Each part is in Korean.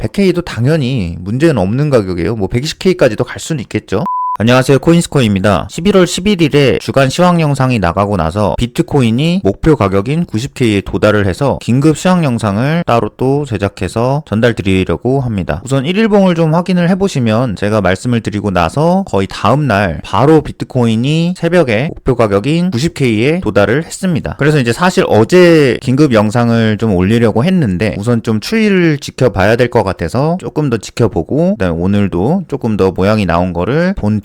100K도 당연히 문제는 없는 가격이에요. 뭐 120K까지도 갈 수는 있겠죠. 안녕하세요 코인스코입니다. 11월 11일에 주간 시황 영상이 나가고 나서 비트코인이 목표 가격인 90K에 도달을 해서 긴급 시황 영상을 따로 또 제작해서 전달 드리려고 합니다. 우선 1일봉을 좀 확인을 해보시면 제가 말씀을 드리고 나서 거의 다음날 바로 비트코인이 새벽에 목표 가격인 90K에 도달을 했습니다. 그래서 이제 사실 어제 긴급 영상을 좀 올리려고 했는데 우선 좀 추이를 지켜봐야 될 것 같아서 조금 더 지켜보고 오늘도 조금 더 모양이 나온 거를 본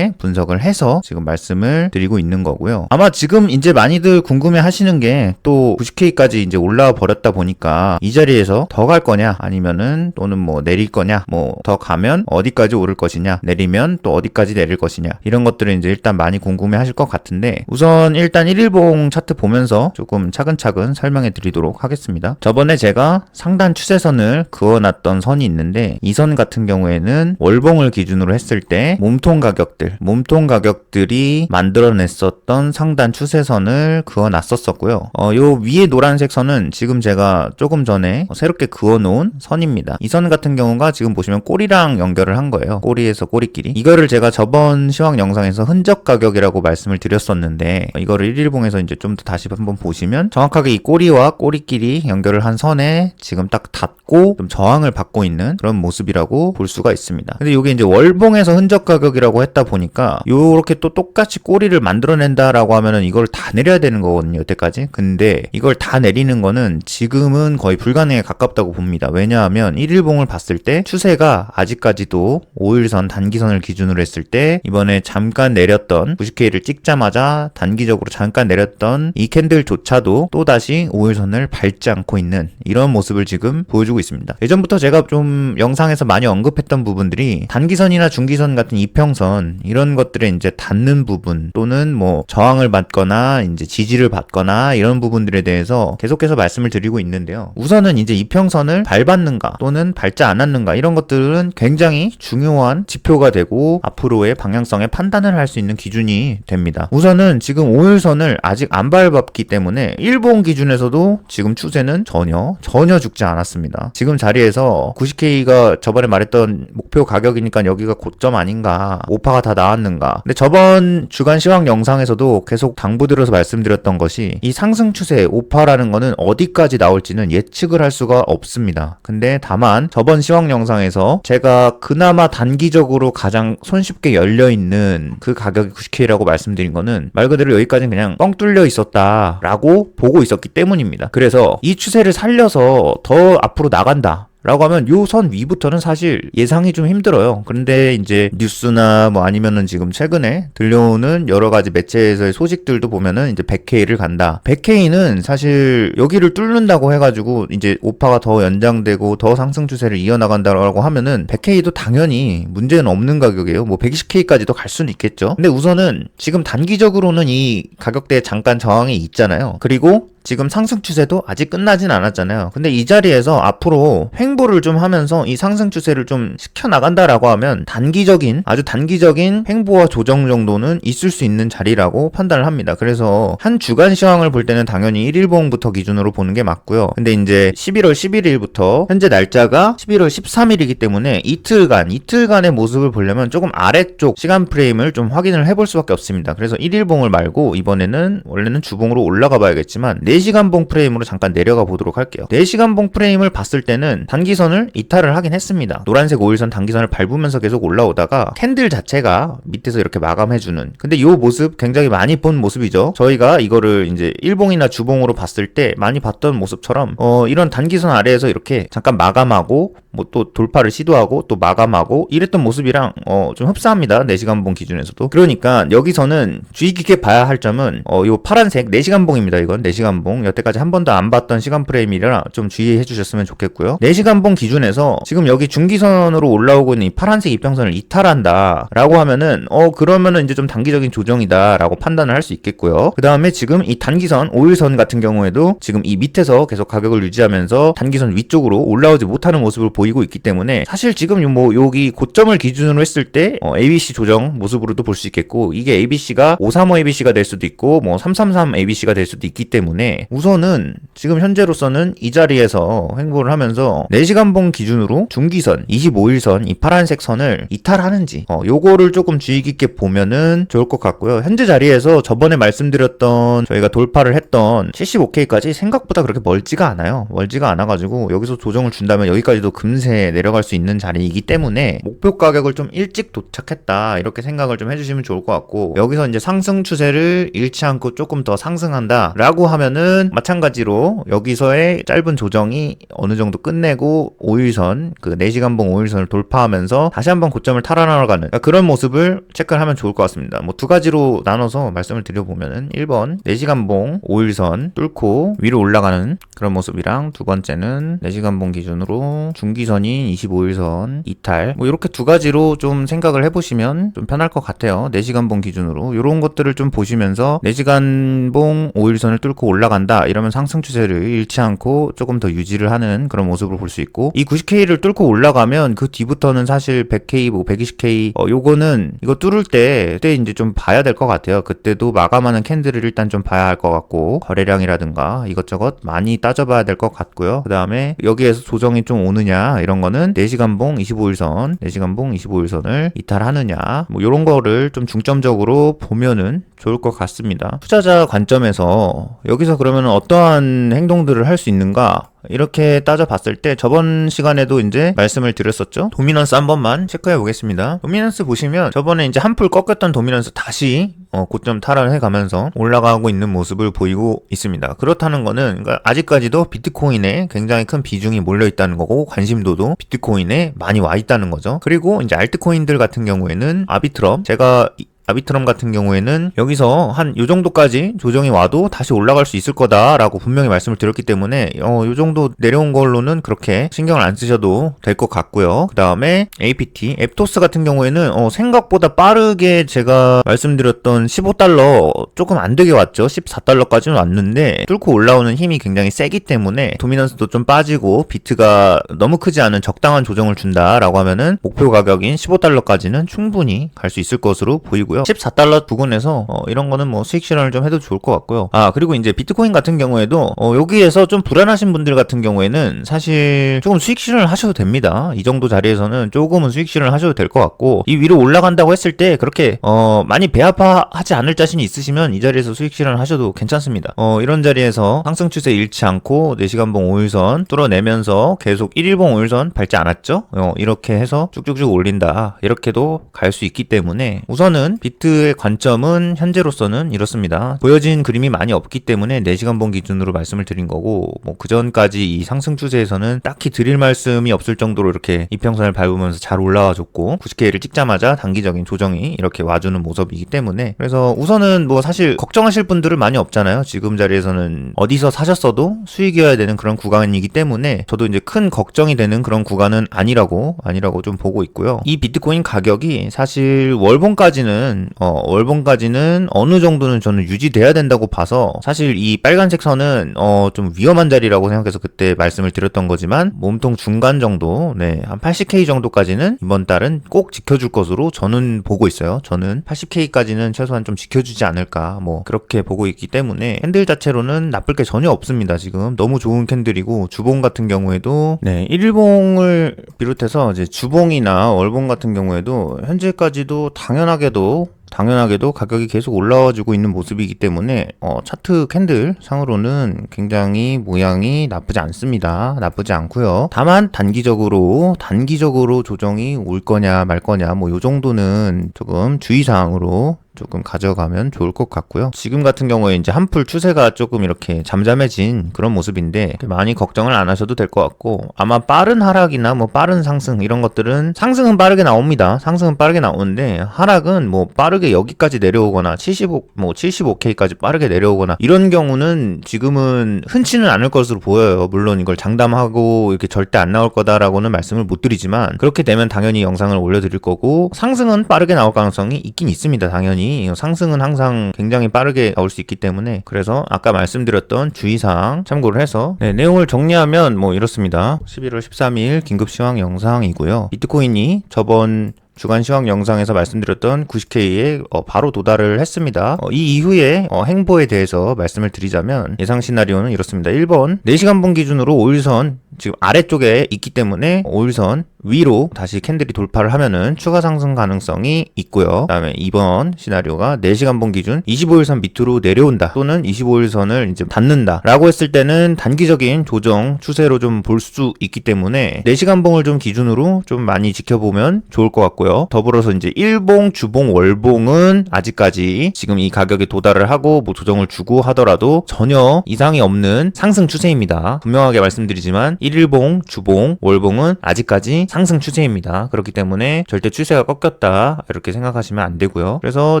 분석을 해서 지금 말씀을 드리고 있는 거고요. 아마 지금 이제 많이들 궁금해 하시는 게 또 90K까지 이제 올라와 버렸다 보니까 이 자리에서 더 갈 거냐 아니면은 또는 뭐 내릴 거냐 뭐 더 가면 어디까지 오를 것이냐 내리면 또 어디까지 내릴 것이냐 이런 것들을 이제 일단 많이 궁금해 하실 것 같은데 우선 일단 1일봉 차트 보면서 조금 차근차근 설명해 드리도록 하겠습니다. 저번에 제가 상단 추세선을 그어놨던 선이 있는데 이 선 같은 경우에는 월봉을 기준으로 했을 때 몸통 가격 들, 몸통 가격들이 만들어냈었던 상단 추세선을 그어놨었었고요. 어, 요 위에 노란색 선은 지금 제가 조금 전에 새롭게 그어놓은 선입니다. 이 선 같은 경우가 지금 보시면 꼬리랑 연결을 한 거예요. 꼬리에서 꼬리끼리. 이거를 제가 저번 시황 영상에서 흔적 가격이라고 말씀을 드렸었는데 이거를 1일봉에서 이제 좀 더 다시 한번 보시면 정확하게 이 꼬리와 꼬리끼리 연결을 한 선에 지금 딱 닿고 좀 저항을 받고 있는 그런 모습이라고 볼 수가 있습니다. 근데 이게 이제 월봉에서 흔적 가격이라고 했다 보니까 요렇게 또 똑같이 꼬리를 만들어낸다라고 하면은 이걸 다 내려야 되는 거거든요. 여태까지. 근데 이걸 다 내리는 거는 지금은 거의 불가능에 가깝다고 봅니다. 왜냐하면 1일봉을 봤을 때 추세가 아직까지도 5일선 단기선을 기준으로 했을 때 이번에 잠깐 내렸던 90K를 찍자마자 단기적으로 잠깐 내렸던 이 캔들조차도 또다시 5일선을 밟지 않고 있는 이런 모습을 지금 보여주고 있습니다. 예전부터 제가 좀 영상에서 많이 언급했던 부분들이 단기선이나 중기선 같은 이평선 이런 것들에 이제 닿는 부분 또는 뭐 저항을 받거나 이제 지지를 받거나 이런 부분들에 대해서 계속해서 말씀을 드리고 있는데요. 우선은 이제 이평선을 밟았는가 또는 밟지 않았는가 이런 것들은 굉장히 중요한 지표가 되고 앞으로의 방향성의 판단을 할 수 있는 기준이 됩니다. 우선은 지금 5일선을 아직 안 밟았기 때문에 일본 기준에서도 지금 추세는 전혀 전혀 죽지 않았습니다. 지금 자리에서 90K가 저번에 말했던 목표 가격이니까 여기가 고점 아닌가 오파가 다 나왔는가 근데 저번 주간 시황 영상에서도 계속 당부드려서 말씀드렸던 것이 이 상승 추세 오파라는 거는 어디까지 나올지는 예측을 할 수가 없습니다. 근데 다만 저번 시황 영상에서 제가 그나마 단기적으로 가장 손쉽게 열려 있는 그 가격이 90K라고 말씀드린 거는 말 그대로 여기까지는 그냥 뻥 뚫려 있었다라고 보고 있었기 때문입니다. 그래서 이 추세를 살려서 더 앞으로 나간다. 라고 하면 요 선 위부터는 사실 예상이 좀 힘들어요. 그런데 이제 뉴스나 뭐 아니면은 지금 최근에 들려오는 여러 가지 매체에서의 소식들도 보면은 이제 100K를 간다. 100K는 사실 여기를 뚫는다고 해가지고 이제 오파가 더 연장되고 더 상승 추세를 이어나간다라고 하면은 100K도 당연히 문제는 없는 가격이에요. 뭐 120K까지도 갈 수는 있겠죠. 근데 우선은 지금 단기적으로는 이 가격대에 잠깐 저항이 있잖아요. 그리고 지금 상승 추세도 아직 끝나진 않았잖아요. 근데 이 자리에서 앞으로 횡보를 좀 하면서 이 상승 추세를 좀 시켜 나간다라고 하면 단기적인 아주 단기적인 횡보와 조정 정도는 있을 수 있는 자리라고 판단을 합니다. 그래서 한 주간 시황을 볼 때는 당연히 1일봉부터 기준으로 보는 게 맞고요. 근데 이제 11월 11일부터 현재 날짜가 11월 13일이기 때문에 이틀간 이틀간의 모습을 보려면 조금 아래쪽 시간 프레임을 좀 확인을 해볼 수밖에 없습니다. 그래서 1일봉을 말고 이번에는 원래는 주봉으로 올라가 봐야겠지만 4시간 봉 프레임으로 잠깐 내려가 보도록 할게요. 4시간 봉 프레임을 봤을 때는 단기선을 이탈을 하긴 했습니다. 노란색 5일선 단기선을 밟으면서 계속 올라오다가 캔들 자체가 밑에서 이렇게 마감해주는 근데 이 모습 굉장히 많이 본 모습이죠. 저희가 이거를 이제 일봉이나 주봉으로 봤을 때 많이 봤던 모습처럼 어 이런 단기선 아래에서 이렇게 잠깐 마감하고 뭐 또 돌파를 시도하고 또 마감하고 이랬던 모습이랑 어 좀 흡사합니다. 4시간 봉 기준에서도. 그러니까 여기서는 주의 깊게 봐야 할 점은 어요 파란색 4시간 봉입니다. 이건 4시간 봉 여태까지 한 번도 안 봤던 시간 프레임이라 좀 주의해 주셨으면 좋겠고요. 4시간 봉 기준에서 지금 여기 중기선으로 올라오고 있는 이 파란색 이평선을 이탈한다 라고 하면은 어 그러면은 이제 좀 단기적인 조정이다 라고 판단을 할 수 있겠고요. 그 다음에 지금 이 단기선 5일선 같은 경우에도 지금 이 밑에서 계속 가격을 유지하면서 단기선 위쪽으로 올라오지 못하는 모습을 보이고 있기 때문에 사실 지금 뭐 여기 고점을 기준으로 했을 때 어, ABC 조정 모습으로도 볼 수 있겠고 이게 ABC가 535 ABC가 될 수도 있고 뭐333 ABC가 될 수도 있기 때문에 때문에 우선은 지금 현재로서는 이 자리에서 행보를 하면서 4시간 봉 기준으로 중기선 25일선 이 파란색 선을 이탈하는지 어, 요거를 조금 주의 깊게 보면은 좋을 것 같고요. 현재 자리에서 저번에 말씀드렸던 저희가 돌파를 했던 75K까지 생각보다 그렇게 멀지가 않아요. 멀지가 않아가지고 여기서 조정을 준다면 여기까지도 금세 내려갈 수 있는 자리이기 때문에 목표 가격을 좀 일찍 도착했다 이렇게 생각을 좀 해주시면 좋을 것 같고 여기서 이제 상승 추세를 잃지 않고 조금 더 상승한다 라고 하면 은 마찬가지로 여기서의 짧은 조정이 어느 정도 끝내고 5일선 그 4시간봉 5일선을 돌파하면서 다시 한번 고점을 탈환하러 가는 그런 모습을 체크를 하면 좋을 것 같습니다. 뭐 두 가지로 나눠서 말씀을 드려보면은 1번 4시간봉 5일선 뚫고 위로 올라가는 그런 모습이랑 두 번째는 4시간봉 기준으로 중기선인 25일선 이탈 뭐 이렇게 두 가지로 좀 생각을 해보시면 좀 편할 것 같아요. 4시간봉 기준으로 이런 것들을 좀 보시면서 4시간봉 5일선을 뚫고 올라간다 이러면 상승 추세를 잃지 않고 조금 더 유지를 하는 그런 모습을 볼수 있고 이 90K를 뚫고 올라가면 그 뒤부터는 사실 100K 뭐 120K 어 요거는 이거 뚫을 때 그때 이제 좀 봐야 될 것 같아요. 그때도 마감하는 캔들을 일단 좀 봐야 할 것 같고 거래량이라든가 이것저것 많이 따져봐야 될 것 같고요. 그 다음에 여기에서 조정이 좀 오느냐 이런 거는 4시간 봉 25일선 4시간 봉 25일선을 이탈하느냐 뭐 이런 거를 좀 중점적으로 보면은 좋을 것 같습니다. 투자자 관점에서 여기서 그러면 어떠한 행동들을 할 수 있는가 이렇게 따져봤을 때 저번 시간에도 이제 말씀을 드렸었죠. 도미넌스 한 번만 체크해 보겠습니다. 도미넌스 보시면 저번에 이제 한풀 꺾였던 도미넌스 다시 어, 고점 탈환해 가면서 올라가고 있는 모습을 보이고 있습니다. 그렇다는 거는 그러니까 아직까지도 비트코인에 굉장히 큰 비중이 몰려 있다는 거고 관심도도 비트코인에 많이 와 있다는 거죠. 그리고 이제 알트코인들 같은 경우에는 아비트럼 제가 이- 아비트럼 같은 경우에는 여기서 한 요 정도까지 조정이 와도 다시 올라갈 수 있을 거다라고 분명히 말씀을 드렸기 때문에 어, 요 정도 내려온 걸로는 그렇게 신경을 안 쓰셔도 될 것 같고요. 그 다음에 APT, 앱토스 같은 경우에는 어, 생각보다 빠르게 제가 말씀드렸던 15달러 조금 안 되게 왔죠. 14달러까지는 왔는데 뚫고 올라오는 힘이 굉장히 세기 때문에 도미넌스도 좀 빠지고 비트가 너무 크지 않은 적당한 조정을 준다라고 하면은 목표 가격인 15달러까지는 충분히 갈 수 있을 것으로 보이고요. 14달러 부근에서 어, 이런 거는 뭐 수익 실현을 좀 해도 좋을 것 같고요. 아 그리고 이제 비트코인 같은 경우에도 어, 여기에서 좀 불안하신 분들 같은 경우에는 사실 조금 수익 실현을 하셔도 됩니다. 이 정도 자리에서는 조금은 수익 실현을 하셔도 될 것 같고 이 위로 올라간다고 했을 때 그렇게 어, 많이 배아파하지 않을 자신이 있으시면 이 자리에서 수익 실현을 하셔도 괜찮습니다. 어, 이런 자리에서 상승 추세 잃지 않고 4시간봉 5일선 뚫어내면서 계속 1일봉 5일선 밟지 않았죠? 어, 이렇게 해서 쭉쭉쭉 올린다. 이렇게도 갈 수 있기 때문에 우선은 비트의 관점은 현재로서는 이렇습니다. 보여진 그림이 많이 없기 때문에 4시간 봉 기준으로 말씀을 드린 거고 뭐 그전까지 이 상승 추세에서는 딱히 드릴 말씀이 없을 정도로 이렇게 이평선을 밟으면서 잘 올라와 줬고 90K를 찍자마자 단기적인 조정이 이렇게 와주는 모습이기 때문에 그래서 우선은 뭐 사실 걱정하실 분들은 많이 없잖아요. 지금 자리에서는 어디서 사셨어도 수익이어야 되는 그런 구간이기 때문에 저도 이제 큰 걱정이 되는 그런 구간은 아니라고 아니라고 좀 보고 있고요. 이 비트코인 가격이 사실 월봉까지는 어 월봉까지는 어느 정도는 저는 유지돼야 된다고 봐서 사실 이 빨간색 선은 어 좀 위험한 자리라고 생각해서 그때 말씀을 드렸던 거지만 몸통 중간 정도 네 한 80K 정도까지는 이번 달은 꼭 지켜줄 것으로 저는 보고 있어요. 저는 80K까지는 최소한 좀 지켜주지 않을까 뭐 그렇게 보고 있기 때문에 캔들 자체로는 나쁠 게 전혀 없습니다. 지금 너무 좋은 캔들이고 주봉 같은 경우에도 네 1봉을 비롯해서 이제 주봉이나 월봉 같은 경우에도 현재까지도 당연하게도 당연하게도 가격이 계속 올라와 주고 있는 모습이기 때문에 어, 차트 캔들 상으로는 굉장히 모양이 나쁘지 않습니다. 나쁘지 않고요. 다만 단기적으로 단기적으로 조정이 올 거냐 말 거냐 뭐 요 정도는 조금 주의사항으로 조금 가져가면 좋을 것 같고요. 지금 같은 경우에 이제 한풀 추세가 조금 이렇게 잠잠해진 그런 모습인데 많이 걱정을 안 하셔도 될 것 같고 아마 빠른 하락이나 뭐 빠른 상승 이런 것들은 상승은 빠르게 나옵니다. 상승은 빠르게 나오는데 하락은 뭐 빠르게 여기까지 내려오거나 75 뭐 75K까지 빠르게 내려오거나 이런 경우는 지금은 흔치는 않을 것으로 보여요. 물론 이걸 장담하고 이렇게 절대 안 나올 거다라고는 말씀을 못 드리지만 그렇게 되면 당연히 영상을 올려드릴 거고 상승은 빠르게 나올 가능성이 있긴 있습니다. 당연히 상승은 항상 굉장히 빠르게 나올 수 있기 때문에 그래서 아까 말씀드렸던 주의사항 참고를 해서 네, 내용을 정리하면 뭐 이렇습니다. 11월 13일 긴급 시황 영상이고요. 비트코인이 저번 주간 시황 영상에서 말씀드렸던 90K에 어, 바로 도달을 했습니다. 어, 이 이후에 어, 행보에 대해서 말씀을 드리자면 예상 시나리오는 이렇습니다. 1번 4시간 분 기준으로 5일선 지금 아래쪽에 있기 때문에 5일선 위로 다시 캔들이 돌파를 하면은 추가 상승 가능성이 있고요. 그다음에 2번 시나리오가 4시간 분 기준 25일선 밑으로 내려온다 또는 25일선을 이제 닿는다라고 했을 때는 단기적인 조정 추세로 좀 볼 수 있기 때문에 4시간 봉을 좀 기준으로 좀 많이 지켜보면 좋을 것 같고요. 더불어서 이제 일봉, 주봉, 월봉은 아직까지 지금 이 가격에 도달을 하고 뭐 조정을 주고 하더라도 전혀 이상이 없는 상승 추세입니다. 분명하게 말씀드리지만 일봉, 주봉, 월봉은 아직까지 상승 추세입니다. 그렇기 때문에 절대 추세가 꺾였다 이렇게 생각하시면 안 되고요. 그래서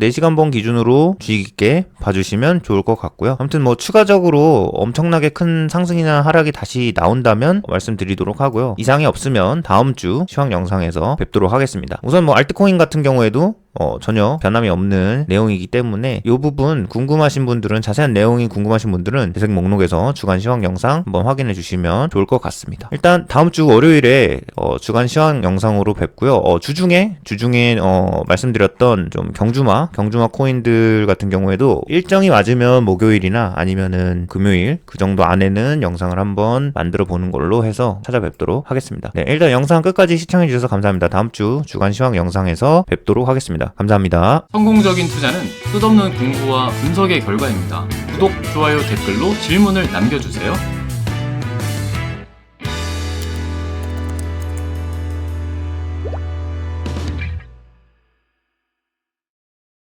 4시간 봉 기준으로 주의 깊게 봐주시면 좋을 것 같고요. 아무튼 뭐 추가적으로 엄청나게 큰 상승이나 하락이 다시 나온다면 말씀드리도록 하고요. 이상이 없으면 다음 주 시황 영상에서 뵙도록 하겠습니다. 우선 뭐 알트코인 같은 경우에도 어, 전혀 변함이 없는 내용이기 때문에 이 부분 궁금하신 분들은 자세한 내용이 궁금하신 분들은 대색 목록에서 주간 시황 영상 한번 확인해 주시면 좋을 것 같습니다. 일단 다음 주 월요일에 어, 주간 시황 영상으로 뵙고요. 어, 주중에 주중에 어, 말씀드렸던 좀 경주마 경주마 코인들 같은 경우에도 일정이 맞으면 목요일이나 아니면은 금요일 그 정도 안에는 영상을 한번 만들어 보는 걸로 해서 찾아뵙도록 하겠습니다. 네, 일단 영상 끝까지 시청해 주셔서 감사합니다. 다음 주 주간 시황 영상에서 뵙도록 하겠 습니다. 감사합니다. 성공적인 투자는 끝없는 공부와 분석의 결과입니다. 구독, 좋아요, 댓글로 질문을 남겨주세요.